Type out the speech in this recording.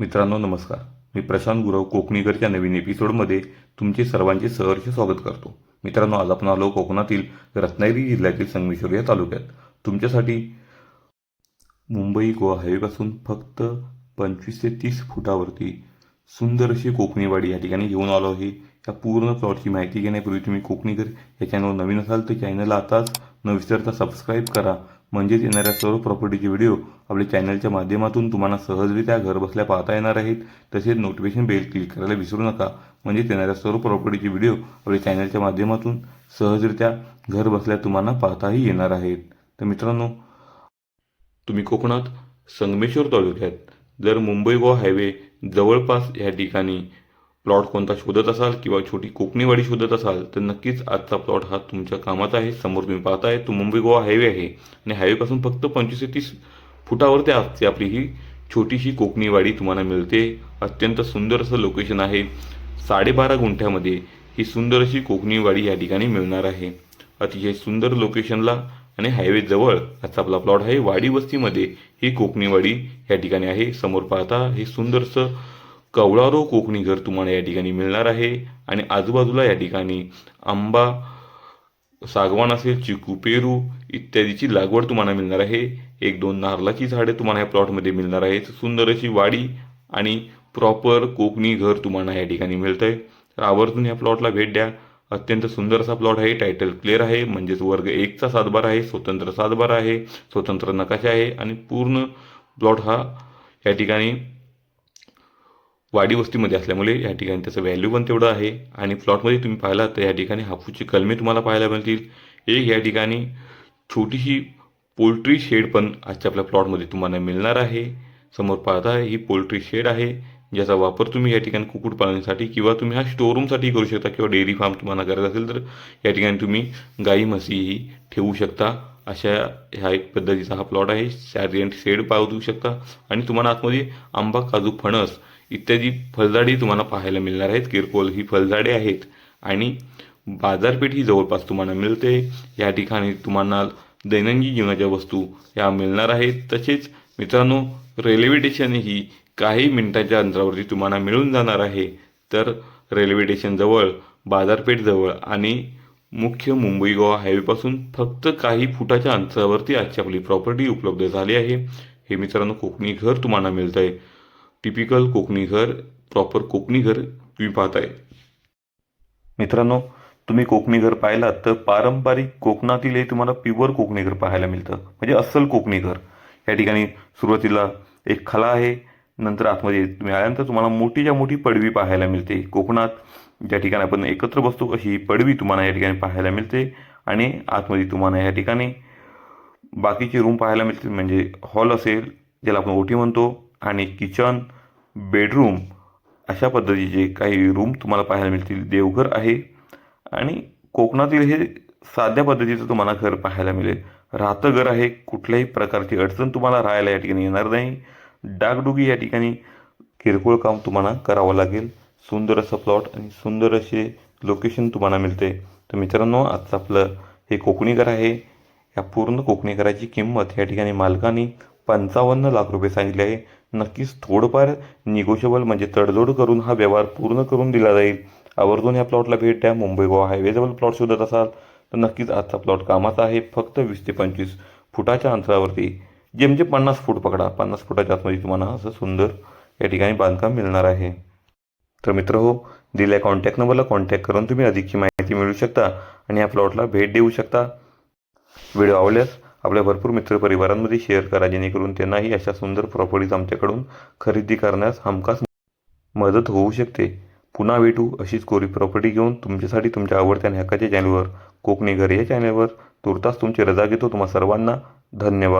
मित्रांनो नमस्कार. मी प्रशांत गुरव कोकणीकरच्या नवीन एपिसोडमध्ये तुमचे सर्वांचे सहर्ष स्वागत करतो. मित्रांनो आज आपण आलो कोकणातील रत्नागिरी जिल्ह्यातील संगमेश्वर या तालुक्यात. तुमच्यासाठी मुंबई गोवा हायवेपासून फक्त पंचवीस ते तीस फुटावरती सुंदर अशी कोकणीवाडी या ठिकाणी घेऊन आलो आहे. या पूर्ण प्लॉटची माहिती घेण्यापूर्वी तुम्ही कोकणीकर या चॅनल नवीन असाल तर चॅनलला आताच न विसरता सबस्क्राईब करा. म्हणजेच येणाऱ्या सर्व प्रॉपर्टीचे व्हिडिओ आपल्या चॅनलच्या माध्यमातून तुम्हाला सहजरित्या घर बसल्या पाहता येणार आहेत. तसेच नोटिफिकेशन बेल क्लिक करायला विसरू नका. म्हणजेच येणाऱ्या सर्व प्रॉपर्टीचे व्हिडिओ आपल्या चॅनलच्या माध्यमातून सहजरित्या घर बसल्या तुम्हाला पाहताही येणार आहेत. तर मित्रांनो तुम्ही कोकणात संगमेश्वर तालुक्यात जर मुंबई गोवा हायवे जवळपास ह्या ठिकाणी प्लॉट कोणता शोधत असाल किंवा छोटी कोकणीवाडी शोधत असाल तर नक्कीच आजचा प्लॉट हा तुमच्या कामाचा आहे. समोर तुम्ही पाहताय तो मुंबई गोवा हायवे आहे. आणि हायवेपासून फक्त पंचवीस ते तीस फुटावरती असते आपली ही छोटीशी कोकणीवाडी तुम्हाला मिळते. अत्यंत सुंदर असं लोकेशन आहे. साडेबारा गुंठ्यामध्ये ही सुंदर अशी कोकणीवाडी या ठिकाणी मिळणार आहे. अतिशय सुंदर लोकेशनला आणि हायवे जवळ आजचा आपला प्लॉट आहे. वाडी वस्तीमध्ये ही कोकणीवाडी या ठिकाणी आहे. समोर पाहता हे सुंदरसं कवळारो कोकणी घर तुम्हाला या ठिकाणी मिळणार आहे. आणि आजूबाजूला या ठिकाणी आंबा सागवान असेल चिकू पेरू इत्यादीची लागवड तुम्हाला मिळणार आहे. एक दोन नारळाची झाडे तुम्हाला या प्लॉटमध्ये मिळणार आहेत. सुंदर अशी वाडी आणि प्रॉपर कोकणी घर तुम्हाला या ठिकाणी मिळतं आहे तर आवर्जून या प्लॉटला भेट द्या. अत्यंत सुंदर असा प्लॉट आहे. टायटल क्लिअर आहे. म्हणजेच वर्ग एकचा सातबार आहे. स्वतंत्र सातबार आहे. स्वतंत्र नकाशा आहे. आणि पूर्ण प्लॉट हा या ठिकाणी वाडी वस्तीमध्ये असल्यामुळे या ठिकाणी त्याचं व्हॅल्यू पण तेवढं आहे. आणि प्लॉटमध्ये तुम्ही पाहिलात तर या ठिकाणी हापूसची कलमे तुम्हाला पाहायला मिळतील. एक या ठिकाणी छोटीशी पोल्ट्री शेड पण आजच्या आपल्या प्लॉटमध्ये तुम्हाला मिळणार आहे. समोर पाहता ही पोल्ट्री शेड आहे ज्याचा वापर तुम्ही या ठिकाणी कुक्कुटपालनासाठी किंवा तुम्ही हा स्टोरूमसाठी करू शकता किंवा डेअरी फार्म तुम्हाला करायचं असेल तर या ठिकाणी तुम्ही गाई म्हशीही ठेवू शकता. अशा ह्या एक पद्धतीचा हा प्लॉट आहे. सॅरियंट शेड पाहू शकता. आणि तुम्हाला आतमध्ये आंबा काजू फणस इत्यादी फळझाडे तुम्हाला पाहायला मिळणार आहेत. किरकोळ ही फळझाडे आहेत. आणि बाजारपेठ ही जवळपास तुम्हाला मिळते. या ठिकाणी तुम्हाला दैनंदिन जीवनाच्या वस्तू या मिळणार आहेत. तसेच मित्रांनो रेल्वे स्टेशन ही काही मिनिटांच्या अंतरावरती तुम्हाला मिळून जाणार आहे. तर रेल्वे स्टेशनजवळ बाजारपेठजवळ आणि मुख्य मुंबई गोवा हायवेपासून फक्त काही फुटाच्या अंतरावरती आजची आपली प्रॉपर्टी उपलब्ध झाली आहे. हे मित्रांनो कोकणी घर तुम्हाला मिळतं आहे टिपिकल कोकणी घर प्रॉपर कोकणी घर तुम्ही पाहताय. मित्रांनो तुम्ही कोकणी घर पाहिलात तर पारंपरिक कोकणातीलही तुम्हाला प्युअर कोकणी घर पाहायला मिळतं. म्हणजे अस्सल कोकणी घर. या ठिकाणी सुरुवातीला एक खला आहे नंतर आतमध्ये तुम्ही आल्यानंतर तुम्हाला मोठीच्या मोठी पडवी पाहायला मिळते. कोकणात ज्या ठिकाणी आपण एकत्र बसतो अशी ही पडवी तुम्हाला या ठिकाणी पाहायला मिळते आणि आतमध्ये तुम्हाला या ठिकाणी बाकीचे रूम पाहायला मिळतील. म्हणजे हॉल असेल ज्याला आपण ओटी म्हणतो आणि किचन बेडरूम अशा पद्धतीचे काही रूम तुम्हाला पाहायला मिळतील. देवघर आहे आणि कोकणातील हे साध्या पद्धतीचं तुम्हाला घर पाहायला मिळेल. राहतं घर आहे कुठल्याही प्रकारची अडचण तुम्हाला राहायला या ठिकाणी येणार नाही. डागडुगी या ठिकाणी किरकोळ काम तुम्हाला करावं लागेल. सुंदर असं प्लॉट आणि सुंदर असे लोकेशन तुम्हाला मिळते. तर मित्रांनो आजचं आपलं हे कोकणी घर आहे. या पूर्ण कोकणी घराची किंमत या ठिकाणी मालकाने पंचावन्न लाख रुपये सांगितले आहे. नक्कीच थोडंफार निगोशिएबल म्हणजे तडजोड करून हा व्यवहार पूर्ण करून दिला जाईल. आवर्जून या प्लॉटला भेट द्या. मुंबई गोवा हायवेजवळ प्लॉट शोधत असाल तर नक्कीच आजचा प्लॉट कामाचा आहे. फक्त वीस ते पंचवीस फुटाच्या अंतरावरती. जे म्हणजे पन्नास फूट पकडा. पन्नास फुटाच्या आतमध्ये तुम्हाला असं सुंदर या ठिकाणी बांधकाम मिळणार आहे. तर मित्र हो दिल्या कॉन्टॅक्ट नंबरला कॉन्टॅक्ट करून तुम्ही अधिकची माहिती मिळू शकता आणि या प्लॉटला भेट देऊ शकता. व्हिडिओ आवडल्यास आपल्या भरपूर मित्रपरिवारांमध्ये शेअर करा जेणेकरून त्यांनाही अशा सुंदर प्रॉपर्टीज आमच्याकडून खरेदी करण्यास हमखास मदत होऊ शकते. पुन्हा भेटू अशीच कोरी प्रॉपर्टी घेऊन. तुमच्यासाठी तुमच्या आवडत्या हक्काच्या चॅनलवर कोकणी घर या चॅनलवर तुर्तास तुमची रजा घेतो. तुम्हा सर्वांना धन्यवाद.